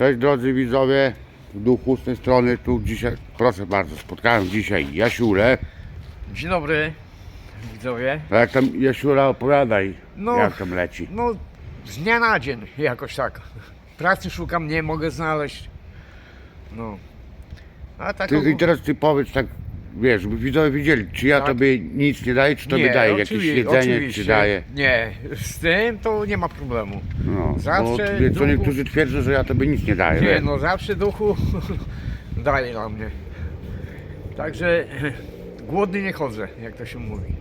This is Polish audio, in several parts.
Cześć drodzy widzowie, w duchu z tej strony tu dzisiaj, proszę bardzo, spotkałem dzisiaj Jasiulę. Dzień dobry, widzowie. A Jak tam Jasiula opowiadaj, No. jak tam leci. No, z dnia na dzień jakoś tak. Pracy szukam, nie mogę znaleźć. No. A tak Ty, I teraz ty powiedz tak, wiesz, żeby widzowie wiedzieli, czy ja Tak. tobie nic nie daję, czy tobie nie, daję jakieś oczywi- jedzenie, oczywiście. czy daję. Nie, z tym to nie ma problemu. No, Zawsze wie, co duchu- niektórzy twierdzą, że ja tobie nic nie daję. Nie, wiesz. no zawsze duchu daje na mnie. Także głodny nie chodzę, jak to się mówi.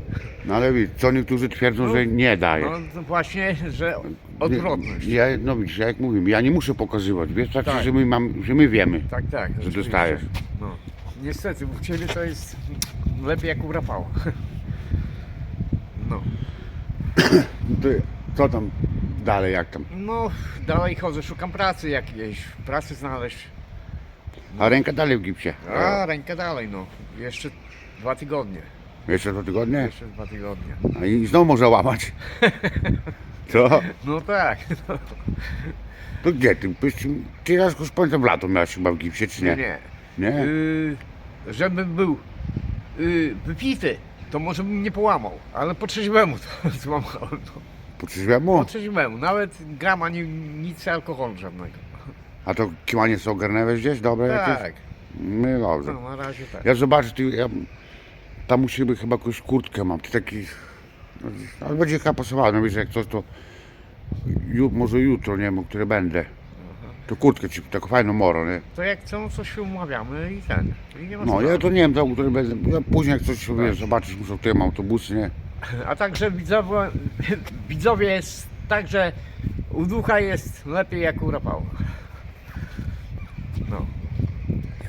No ale co niektórzy twierdzą, No, że nie daję. No to właśnie, że odwrotność. Ja, no widzisz, ja jak mówię, ja nie muszę pokazywać, wiesz, tak, Tak. że, my mam, że my wiemy. Tak, tak. dostajesz. No. Niestety, u Ciebie to jest lepiej jak u Rafała. No. Ty, co tam dalej, jak tam? No, dalej chodzę, szukam pracy jakiejś, pracy znaleźć. A ręka dalej w gipsie. A, rękę dalej, no. Jeszcze dwa tygodnie. Jeszcze dwa tygodnie? Jeszcze dwa tygodnie. A i znowu może łamać. Co? No tak. No. To gdzie ty? Ty raz już pamiętam w lato miałeś chyba w gipsie, czy nie? Nie. Nie? Yy, żebym był yy, wypity, to może bym nie połamał, ale po trzeźwemu to złamałem. No. Po trzeźwemu? Po trzeźwemu, nawet grama, ni, nic alkoholu żadnego. A to kiłanie co ogarnęłeś gdzieś? Dobre jakieś? Tak, No dobrze. no, na razie tak. Ja zobaczę, ty, ja, tam siebie chyba jakąś kurtkę mam, ty taki, no, ale będzie chyba pasowało, no wiesz, jak coś to, ju, może jutro, nie wiem, które będę. To kurtkę ci, taką fajną moro, nie? To jak co, coś się umawiamy i ten. I nie ma No, sprawy. ja to nie wiem, to, o której będę, ja później jak coś, wiesz, zobaczysz, muszę w tym autobusy, nie? A także widzowie, widzowie jest tak, że u ducha jest lepiej jak u Rafała. No.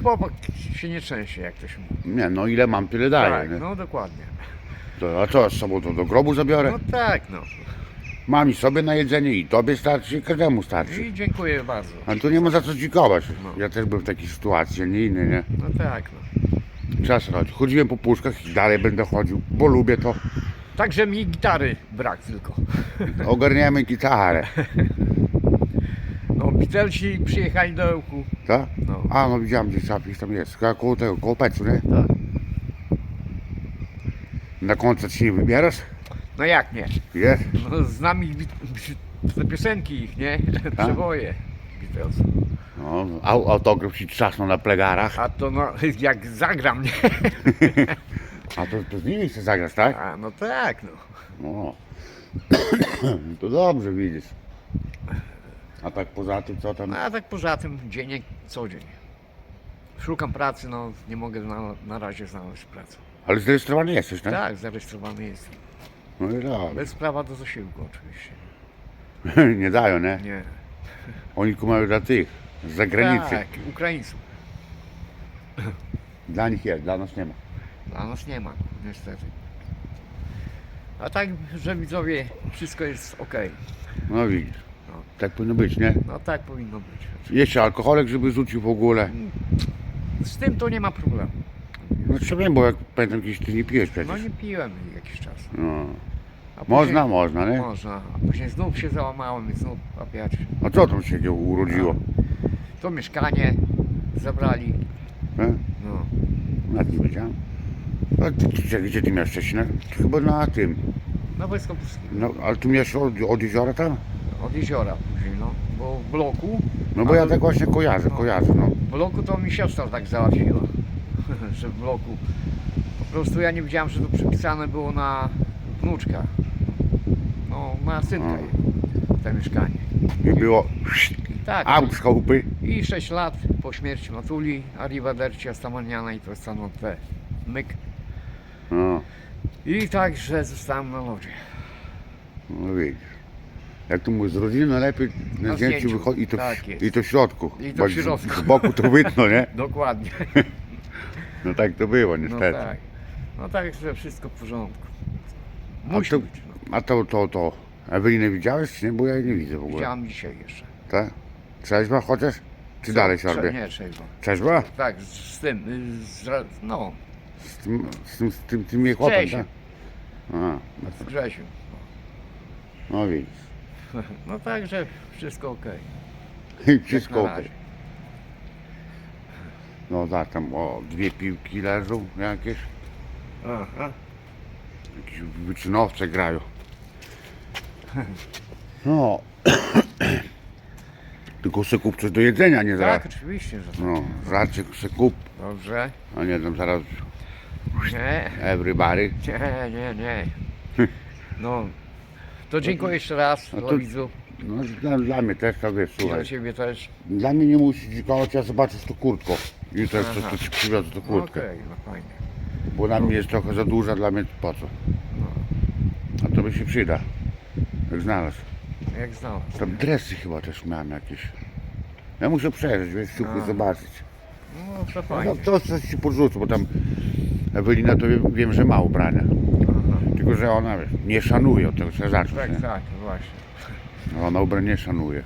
Chłopak się nie trzęsie, jak to się mówi. Nie, no ile mam, tyle daję, tak, nie? no dokładnie. To, a co, z sobą to do grobu zabiorę? No tak, no. Mam i sobie na jedzenie i tobie starczy, i każdemu starczy. I dziękuję bardzo. Ale tu nie ma za co dziękować. No. Ja też byłem w takiej sytuacji, a nie inny, nie? No tak, no. Czas chodzi. Chodziłem po puszkach i dalej będę chodził, bo lubię to. Także mi gitary brak tylko. Ogarniemy gitarę, No, Beatlesi przyjechali do Ełku. tak? No. A, no widziałem gdzieś zapis tam jest, Koło- koło tego, koło pecu, nie? Tak. Na koncert się nie wybierasz? No jak nie? Wiesz? No, znam ich, bit- te piosenki ich, nie? Przeboje Beatles. No, au- autograf ci trzasną na plegarach. A to no, jak zagram, nie? A to, to z nimi chcesz zagrać, tak? A no tak, no. No. to dobrze widzisz. A tak poza tym, co tam? No a tak poza tym dzień jak co dzień. Szukam pracy, no nie mogę na, na razie znaleźć pracy. Ale zarejestrowany jesteś, tak? Tak, zarejestrowany jestem. No i dobrze. Bez prawa do zasiłku oczywiście. nie dają, nie? Nie. Oni kumają dla tych, z zagranicy. Tak, Ukraińców. Dla nich jest, dla nas nie ma. Dla nas nie ma, niestety. A tak, że widzowie, wszystko jest ok. No widzisz. No. Tak powinno być, nie? No tak powinno być. Jeszcze alkoholek, żeby rzucił w ogóle. Z tym to nie ma problemu. No trzeba wiem, bo jak pamiętam kiedyś ty nie pijesz przecież. No nie piłem jakiś czas. No. A później- Można, można, nie? Można. A później znów się załamałem i znów opiać. A co tam się urodziło? To mieszkanie zabrali. Nie? No. Nad nie wiedziałem. A ty, ty, gdzie ty miałeś wcześniej? Chyba na tym. Na Wojskopolskim. No, ale tu miałeś od, od jeziora tam? Od jeziora później, no. Bo w bloku. No bo ja tak właśnie kojarzę, No. kojarzę, no. W bloku to mi siostra tak załatwiła. że w bloku. Po prostu ja nie wiedziałem, że to przypisane było na wnuczka. No, na synka jej, to mieszkanie. I było Tak. aut z chałupy. I 6 lat po śmierci Matuli, arrivederci Stamaniana i to stanął te myk. No, I tak, że zostałem na lodzie. no widzisz. Jak tu mówię, z rodziny najlepiej na, Na zdjęciu wychodzi i to, tak jest. i to w środku. I to w środku. Z boku to wytno, nie? Dokładnie. No tak to było No niestety. tak. No tak, że wszystko w porządku. Musi to, być. No. a to, to, to, Ewelinę widziałeś, czy nie? Bo ja jej nie widzę w ogóle. Widziałem dzisiaj jeszcze. Tak? Trzeźwa chociaż? Czy dalej sorbie? Nie, trzeźwo. Trzeźwa? Tak, z, z tym, y, z, ra- no, Z tym, z tym, z tym, tym jej chłopem, tak? A, z Grzesiu. no widzisz. No tak, że wszystko ok. I wszystko na okej. razie. No tak, tam o dwie piłki leżą jakieś. Aha. Jakieś wyczynowce grają. No. Tylko se kup coś do jedzenia, nie zaraz. Tak, oczywiście, że tak. No, raczej se kup, Dobrze. a nie tam zaraz Nie, everybody. nie, nie, nie. No, to dziękuję jeszcze raz dla to- widzów No dla, dla mnie też to wiesz, i słuchaj. dla Ciebie też. Dla mnie nie musi dzikować, ja zobaczysz to kurtko. Jutro jak Aha. coś to ci przywiozę to No kurtkę. Okej, no fajnie. Bo dla mnie jest trochę za duża, dla mnie po co? A to by się przyda. Jak znalazł. Jak znalazł. Tam dresy chyba też miałem jakieś. Ja muszę przejrzeć, wiesz, szybko A. zobaczyć. No to No fajnie. to coś ci podrzucę, bo tam Ewelina to wiem, wiem że ma ubrania. Aha. Tylko, że ona wiesz, nie szanuje, od tego trzeba zacząć. Tak, nie? tak, właśnie. No, Ona ubrań nie szanuje.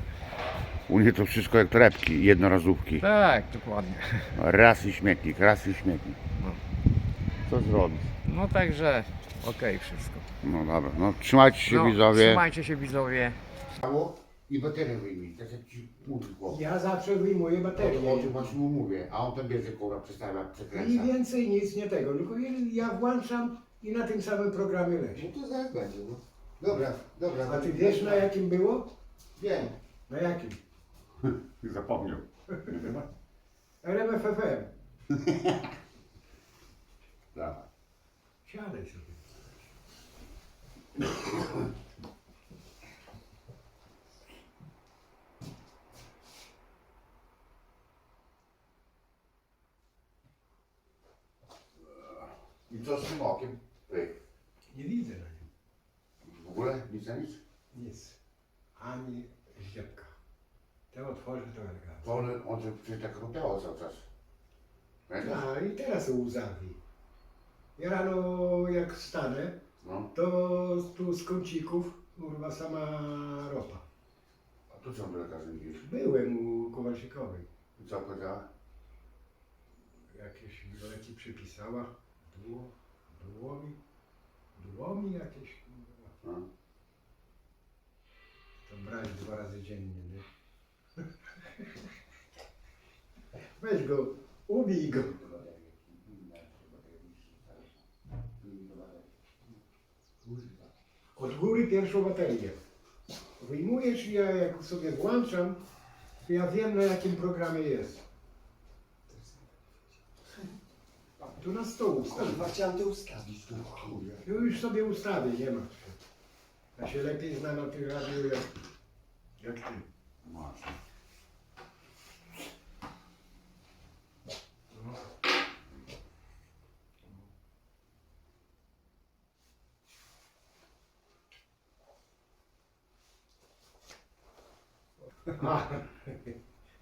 U niej to wszystko jak torebki, jednorazówki. Tak, dokładnie. Raz i śmietnik, raz i śmietnik. No. Co zrobić? No także, okej wszystko. No dobra, no trzymajcie się no, widzowie. Trzymajcie się widzowie. I baterię wyjmij, tak jak ci. Ja zawsze wyjmuję baterię. O tym właśnie mu mówię, a on tam bierze kurwa, przestawia, I przekręca. więcej nic nie tego, tylko ja włączam i na tym samym programie leci. No to zaraz będzie, no. Dobra, dobra. A ty wiesz na jakim było? Wiem. Na jakim? Zapomniał. RMFFM. Dawaj. Siadaj sobie. I co z tym okiem? Ty, Nie widzę na nim. w ogóle nic na nic? Nic. Ani ździebka. Te otworzę to elegancko. To on, on się przecież tak robiało cały czas. Pamiętasz? A i teraz łzawi. Ja rano jak wstanę, No. to tu z kącików kurwa sama ropa. A tu co by lekarzem gdzieś? Byłem u Kowalczykowej. I co powiedziała? jakieś leki przypisała. Dło, dłomi, dłomi jakieś. kurwa. No. To brać dwa razy dziennie, nie? Weź go, ubij go. Od góry pierwszą baterię. Wyjmujesz i ja jak sobie włączam, to ja wiem na jakim programie jest. Tu na stół ustawię. Kurwa, chciałem to ustawić tu, kurwa. Już sobie ustawię, nie ma. Ja się lepiej znam na tym radiu jak, jak ty. Masz.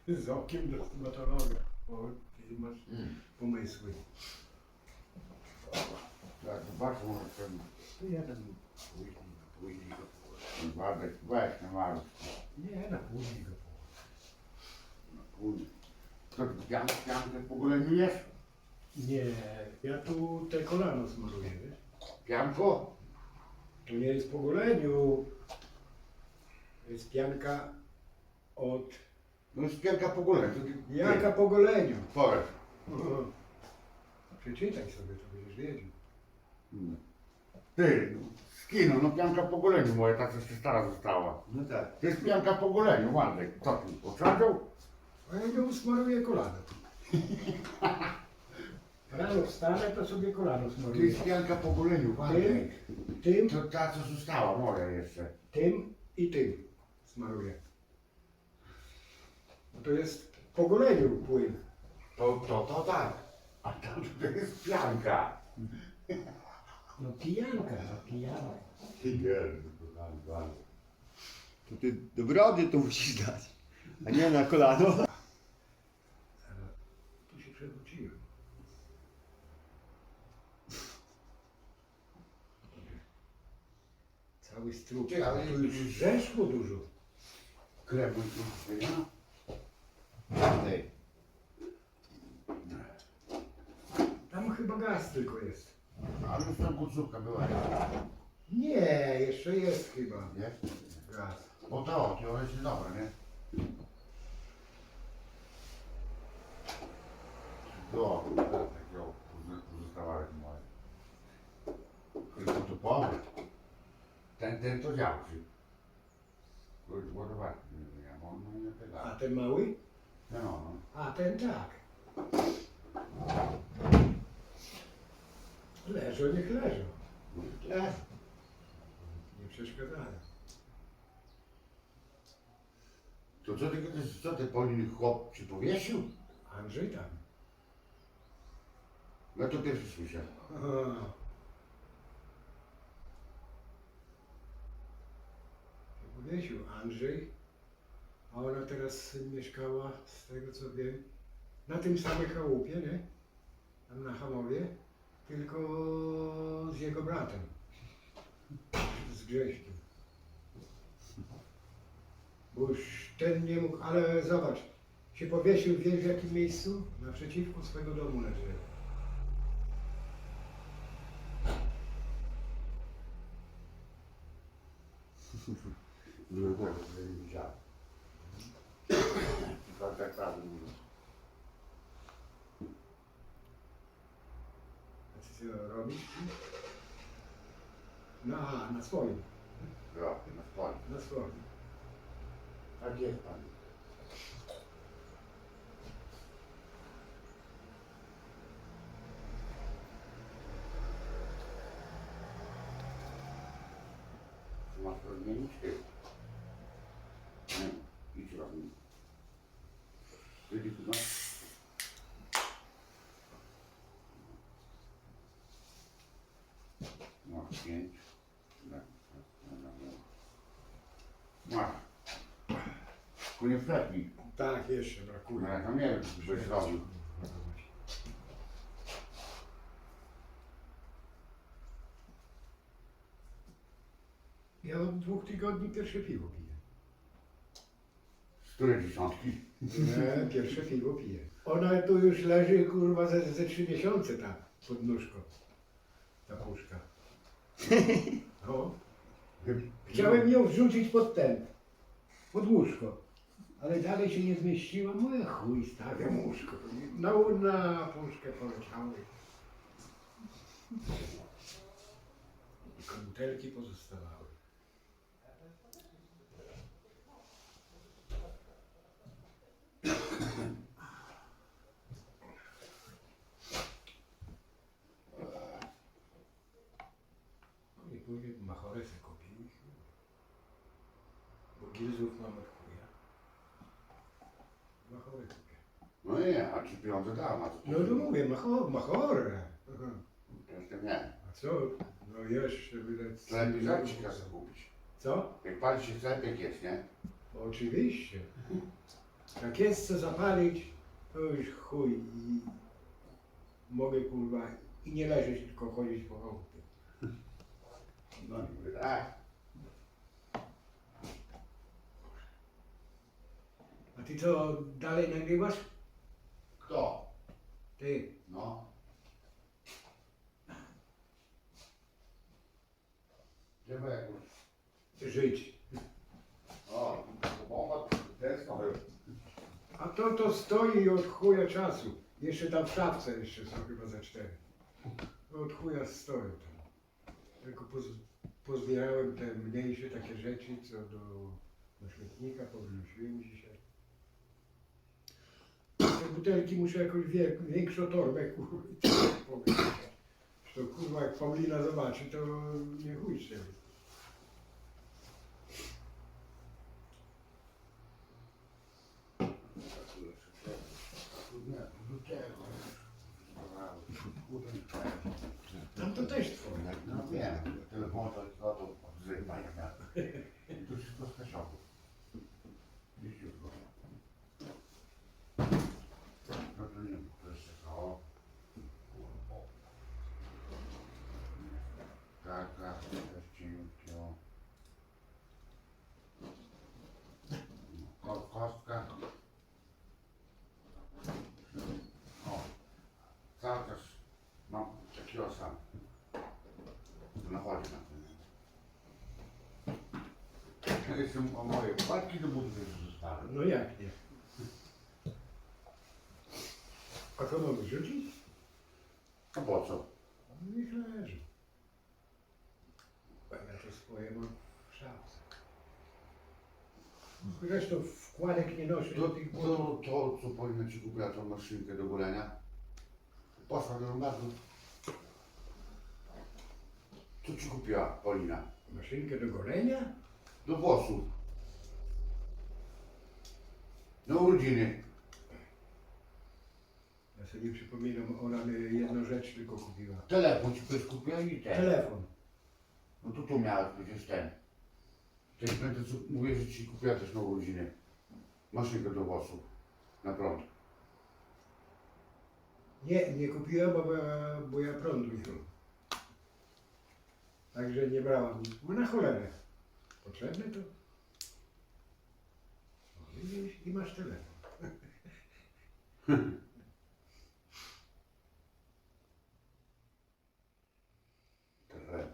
Z okiem do stomatologa. O, ty masz pomysły. Tak, zobacz, może ten To tam później, później go położę. Władek, weź na malu. Nie, na później go położę. To piankę, piankę w ogóle nie jest? Nie, ja tu te kolano smaruję, wiesz? Pianko? To nie jest po goleniu. To jest pianka od... No jest pianka po ogóle. To ty- Jaka po goleniu? Powiedz. O, Przeczytaj sobie, to będziesz wiedział. Ty, z kino, no pianka po goleniu moja, ta co się stara została. No tak. To jest pianka po goleniu, Władek. Co ty, oczadzał? A ja ją smaruję kolano. Rano wstanę, to sobie kolano To smaruję. jest pianka po goleniu, Władek. Tym, To ta co została, moja jeszcze. tym i tym smaruję. Bo to jest po goleniu płyn. To, to, to tak. A tam to jest pianka. No pijanka, no pijanka. Władek. To ty do brody to musisz dać. A nie na kolano. Tu się przewróciłem. Cały. Ty, ale- tu już zeszło dużo. Kremu tu nie tej. Tam chyba gaz tylko jest. Ale już tam końcówka była. Nie, jeszcze jest chyba Nie? gaz. Bo to, to jest dobre, nie? Do, takiego pozostawałek moje. Tylko to powrót. Ten, ten to działczy. Który ładowarki nie miał, on nie A ten mały? No. A ten tak. Leżą, niech leżą. Leż. Nie przeszkadzają. To co ty, co ty Polin chłop ci powiesił? Andrzej tam. No to pierwszy słyszę. Aha. Powiesił Andrzej, a ona teraz mieszkała, z tego co wiem, na tym samym chałupie, nie? Tam na Hamowie, tylko z jego bratem. Z Grześkiem. Bo już ten nie mógł, ale zobacz, się powiesił, wiesz w jakim miejscu? Naprzeciwko swego domu leży. Głowy, że widziałem. Tak, tak, tak. mówię. A ty co robisz? Na, na swoim, Ja, na spanie. na swoim. Tak jest pan. Masz to zmienić? Ty. Nie, idź robić. Wyjdź tu, no. Masz pięć. Tak, tak. Masz. Tylko nie. Tak, jeszcze brakuje. ja tam nie wiem, zrobił. Ja od dwóch tygodni pierwsze piwo piję. Z której dziesiątki? Nie, pierwsze piwo piję. Ona tu już leży kurwa ze, ze trzy miesiące ta pod nóżką. Ta puszka. No. Chciałem ją wrzucić pod ten, pod łóżko. Ale dalej się nie zmieściła. Moja chuj stawiam łóżko. Na, na puszkę poleciały. I butelki pozostawały. No i później machorę sobie kupiliśmy. Bo gilzów mam od chuja. Machorę kupię. No nie, a ci pieniądze dam, a co? No to mówię, macho, machorę. Aha. To jeszcze nie. A co? No jeszcze wydać... Lepiej żarcik kasę kupić. Co? Jak pali się chleb, jest, nie? Oczywiście. Jak jest co zapalić, to już chuj i mogę kurwa i nie leżeć, tylko chodzić po chałupie. No mówię, tak. A ty co, dalej nagrywasz? Kto? Ty. No. Trzeba jakoś. Żyć. O, bomba, tęskno był. A to to stoi od chuja czasu. Jeszcze tam w szafce jeszcze są chyba za cztery. Od chuja stoją tam. Tylko poz, pozbierałem te mniejsze takie rzeczy, co do, do śmietnika powróciłem dzisiaj. Te butelki muszę jakoś wie, większą torbę kurwa. To kurwa jak Paulina zobaczy, to nie chuj się. Tam to też twoje. No wiem, telefon to to to zrywa jak ja. I to wszystko z kasiaków. Widzisz go. No to nie wiem, to jeszcze to. O. Taka, też cienkie. o. Ko- Kostka. O. Cały czas mam takiego sam. Nachodzi na tym. Ja Jestem o moje płatki do budy zostały. No jak nie? A co mam wyrzucić? A po co? No Niech leży. A ja to swoje mam Zresztą wkładek nie To, do tych to, to, co powinna ci kupiła tą maszynkę do golenia. Poszła do Lombardu. Co ci kupiła Polina? Maszynkę do golenia? Do włosów. Na urodziny. Ja sobie nie przypominam, ona mi jedną rzecz tylko kupiła. Telefon ci ktoś kupiła i ten. Telefon. No to tu miałeś przecież ten. Też będę co mówię, że ci kupiła też na urodziny. Maszynkę do włosów. Na prąd. Nie, nie kupiła, bo, ja- bo ja prądu nie mam. Także nie brałam. Bo na cholerę. Potrzebne to? O, widzisz, I masz telefon. Telefon.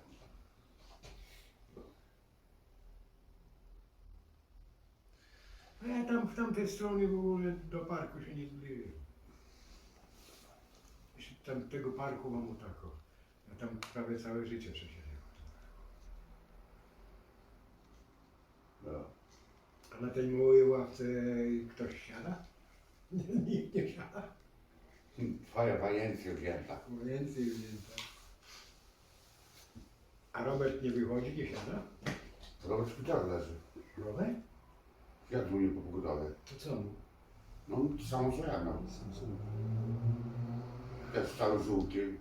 A ja tam w tamtej stronie w ogóle do parku się nie zbliżyłem. Tam tego parku mam o tako. Ja tam prawie całe życie przesiedziałem. No. A na tej mojej ławce ktoś siada? Nikt nie siada. Twoja wajencja wzięta. Więcej wzięta. A Robert nie wychodzi, nie siada? Robert w szpitalu leży. Robert? Ja dzwonię po pogodowe. To co mu? No to samo co ja no. Też cały żółty.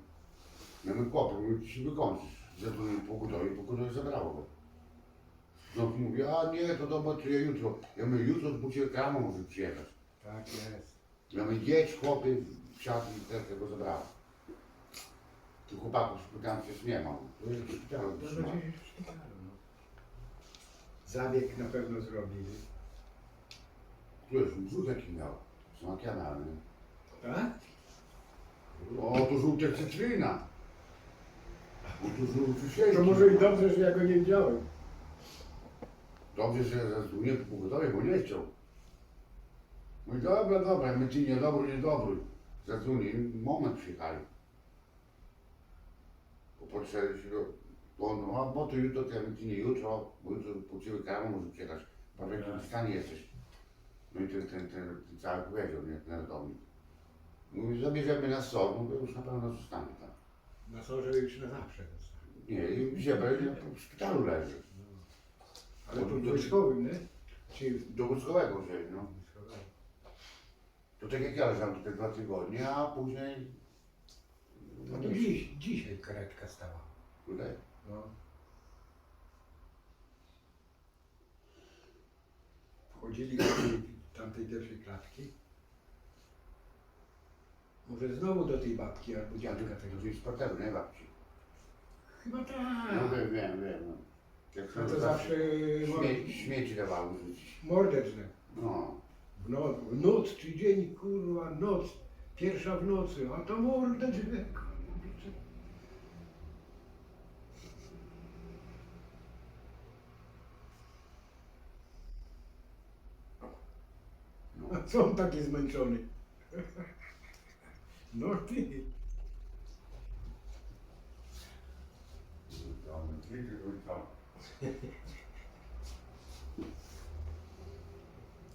Ja my chłopie, mówię, ci się wykończysz. Zadzwonię po pogodowie, pogodowie zabrało go. Znowu mówi, a nie, to dobra, to ja jutro. Ja mówię, jutro z bucielkami może przyjechać. Tak jest. Ja mówię, jedź chłopie, wsiadł i też go zabrało. Tu chłopaków spytałem się nie mam. To jest w szpitalu To będzie w szpitalu, no. Zabieg na pewno zrobili. Któryś brzuch jaki miał. Smakianalny. Tak? O, to żółte cytryna. Bo to żółty siedzi. To może i dobrze, że ja go nie widziałem. Dobrze, że zadzwonię po pogotowie, bo nie chciał. Mówi, dobra, dobra, my ci niedobry, niedobry. Zadzwoni, moment przyjechali. Popatrzyli się go, bo on, a bo to jutro, to ja ci nie jutro, bo jutro po ciebie karamo może przyjechać. Patrz, w jakim stanie jesteś. No i ten, ten, ten, ten cały powiedział, nie, ten domnik. Mówi, zabierzemy na sol, mówię, już na pewno zostanę tam. Na sorze już na zawsze. Nie, i ziebel w szpitalu leży. Ale to wojskowym, nie? Czy Do wojskowego wzięli, no. To tak jak ja leżałem tutaj dwa tygodnie, a później... No to dziś, dzisiaj karetka stała. Tutaj? No. Wchodzili do tej, tamtej pierwszej klatki. Może znowu do tej babki albo dziadka tego. To jest sportowy, nie babci. Chyba No tak. wiem, wiem, wiem. No. Jak No to zawsze śmie śmieci dawały rzucić. mordeczne. No. W, no, w noc czy dzień, kurwa, noc. Pierwsza w nocy, a to mordeczne. kurczę. no. A co on taki zmęczony? No ty.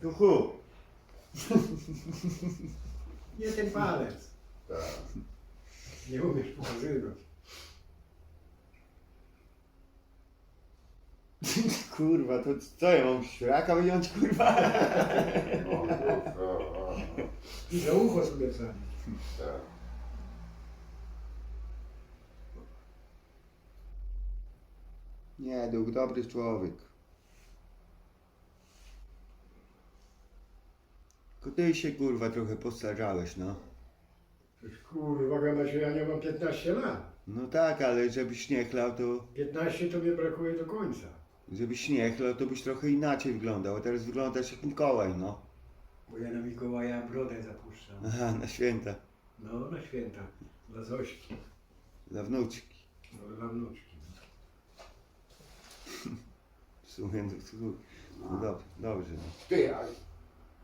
Duchu, Nie ten palec. Tak. Nie umiesz pokazywać. kurwa, to co ja mam szraka wyjąć, kurwa? No, to, o, I za ucho sobie wsadzić. tak. Nie, duch, dobry człowiek. Ty się, kurwa, trochę postarzałeś, no. Przecież kurwa, gada się, ja nie mam 15 lat. No tak, ale żebyś nie chlał, to... 15 to mnie brakuje do końca. Żebyś nie chlał, to byś trochę inaczej wyglądał. A teraz wyglądasz jak Mikołaj, no. Bo ja na Mikołaja brodę zapuszczam. Aha, na święta. No, na święta. Dla Zośki. Dla wnuczki. No, dla wnuczki. W sumie, no, tu- no dobrze, dobrze. Ty, a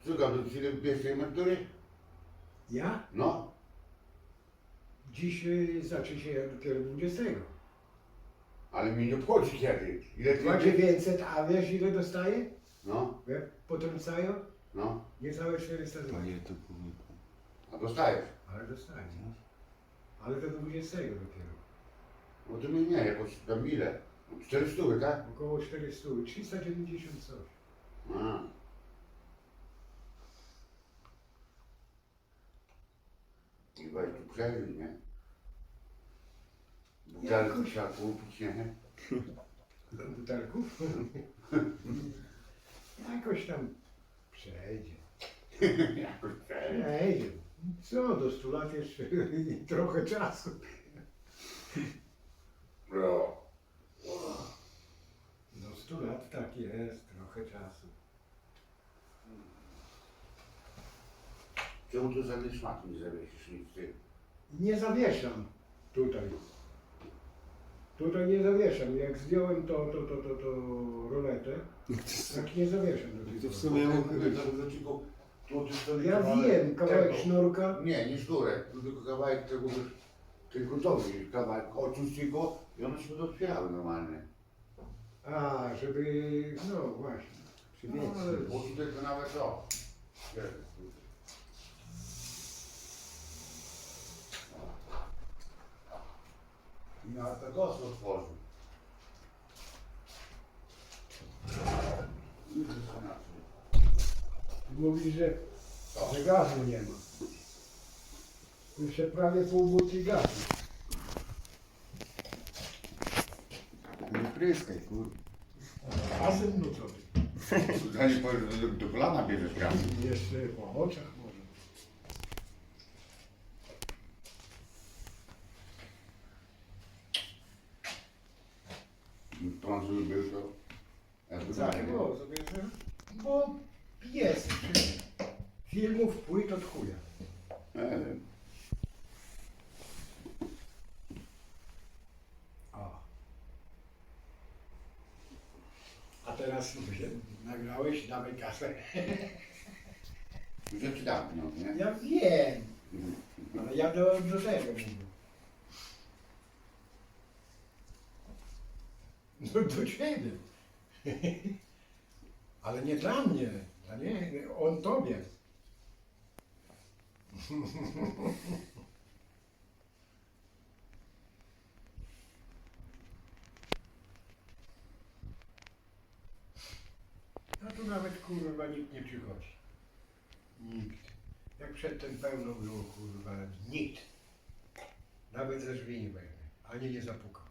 co gadu, ci bierz tej emerytury? Ja? No. Dziś y, zacznie się dopiero 20. Ale mi nie obchodzi kiedy. Ile ty 2900, a wiesz ile dostaję? No. Wie? potrącają, No, niecałe 400 zł. Panie to kurwa. a dostajesz. Ale dostanie. Ale to do 20 dopiero. No to nie, nie, jakoś tam ile? 400, tak? Około 400, 390 coś. A. I weź tu przejrzyj, nie? Butelkę Jakoś- trzeba kupić, nie? butelków. Jakoś tam przejdzie. Jakoś. Przejdzie. Co, do 100 lat jeszcze trochę czasu. No. Do 100 lat tak jest, trochę czasu. Czemu tu żadnych szmatów nie zawiesisz nic ty? Nie zawieszam tutaj. Tutaj nie zawieszam. Jak zdjąłem to, to, to, to, to roletę, tak nie zawieszam do tej To w pory. sumie Ja mógł tu sobie Ja wiem, kawałek sznurka. Nie, nie sznurek, tylko kawałek tego wiesz, tej gotowy kawałek, oczyść go i one się otwierały normalnie. A, żeby, no właśnie. No, ale- Bo tutaj to nawet o. wiesz, I nawet te kosy otworzył. I to są nasze. Mówi, że, że gazu nie ma. Jeszcze prawie pół buty gazu. Nie pryskaj kurwa. Gazem, no co ty? Do, kolana bierzesz gaz. Jeszcze po oczach może. Prąd, żeby był to... Jakby dalej, nie? Dlaczego? Sobie, że- Bo jest. Filmów płyt od chuja. Nie wiem. O. A teraz mówię, nagrałeś, ci dam pieniądze, nie? Ja wiem, ale ja do, tego mówię. No do ciebie. Ale nie dla mnie, dla nie, on tobie. No tu nawet kurwa nikt nie przychodzi. Nikt. Jak przedtem pełno było kurwa, nikt. Nawet ze drzwi nie wejdzie, ani nie zapukał.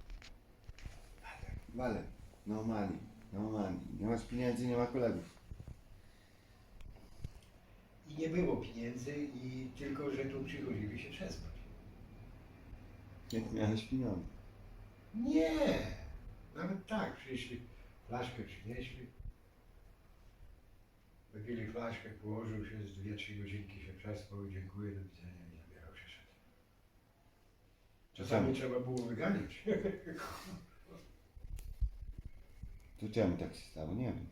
Wale. Normalnie. Normalnie. Nie masz pieniędzy, nie ma kolegów. I nie było pieniędzy i tylko, że tu przychodzili się przespać. Jak miałeś pieniądze. Nie! Nawet tak, przyszli, flaszkę przynieśli. Wypili flaszkę, położył się, z dwie, trzy godzinki się przespał i dziękuję, do widzenia i zabierał się szedł. Czasami trzeba było wyganiać. To czemu tak się stało? Nie wiem.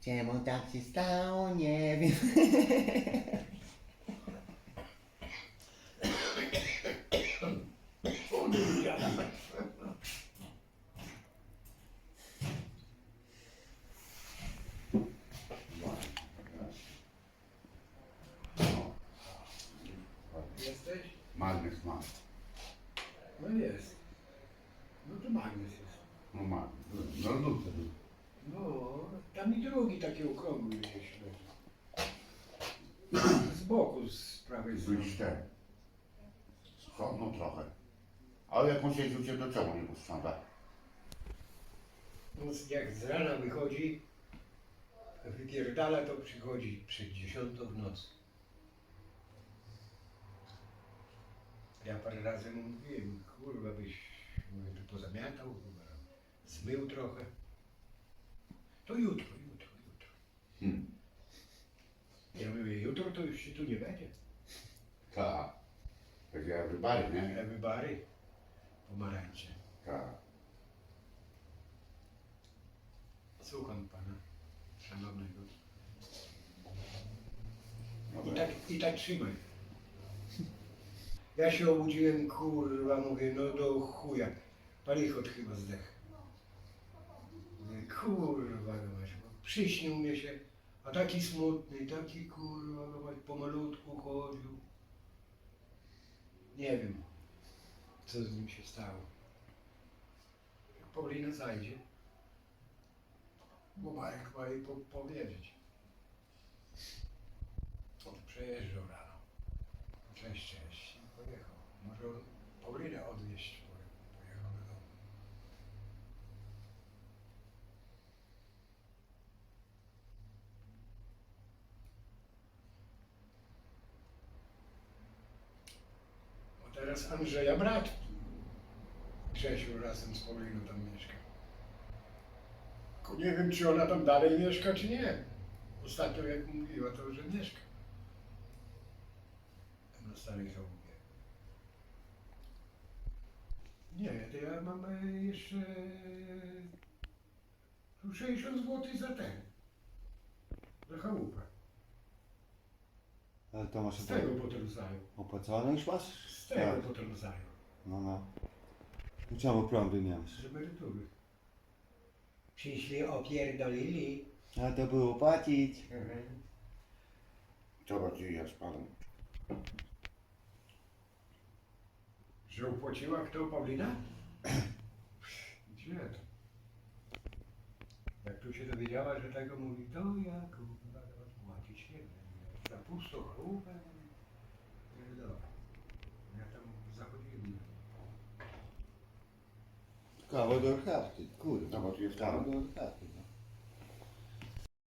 Czemu tak się stało? Nie wiem. Jesteś? Magnes ma. No jest. No to magnes jest. No magnes. No lód był. No, tam i drugi taki okrągły gdzieś leży. Z boku, z prawej strony. Byli cztery. Schodno trochę. Siedział cię, to czemu nie posprząta? No, jak z rana wychodzi, wypierdala, to przychodzi przed dziesiątą w nocy. Ja parę razy mu mówiłem, kurwa byś mówię, tu pozamiatał, kurwa, zmył trochę. To jutro, jutro, jutro. Hmm. Ja mówię, jutro to już się tu nie będzie. Tak. Tak jak wybary, nie? Ewy bary, pomarańcze. Tak. Słucham pana, szanownego. I Dobra. tak, I tak trzymaj. Ja się obudziłem, kurwa, mówię, no do chuja. Palichot chyba zdech. Mówię, kurwa, no Przyśnił mnie się, a taki smutny, taki kurwa, no, pomalutku chodził. Nie wiem, co z nim się stało. Paulina zajdzie, bo Marek ma jej po, powiedzieć. On przejeżdżał rano. Cześć, cześć. I pojechał. Może on Paulinę odwieźć. bo Pojechał do domu. Bo teraz Andrzeja brat. Grzesiu razem z Pauliną tam mieszka. Nie wiem, czy ona tam dalej mieszka, czy nie. Ostatnio jak mówiła, to że mieszka. Na starej chałupie. Nie, to ja mam e, jeszcze tu 60 zł za ten. Za chałupę. Ale to masz Z tego potrącają. opłacone już masz? Z tego Tak. potrącają. No no. To czemu prądy miałeś? Z emerytury. Przyszli, opierdolili. A to było płacić. Zobacz, gdzie ja spadam. Że upłaciła kto, Paulina? Gdzie to? Jak tu się dowiedziała, że tego mówi, to ja kurwa odpłacić nie będę. Za pustą chałupę. Nie dobra. Ja tam zachodziłem. Kawał do chaty, kurwa. Jest Kawał tam. do chaty.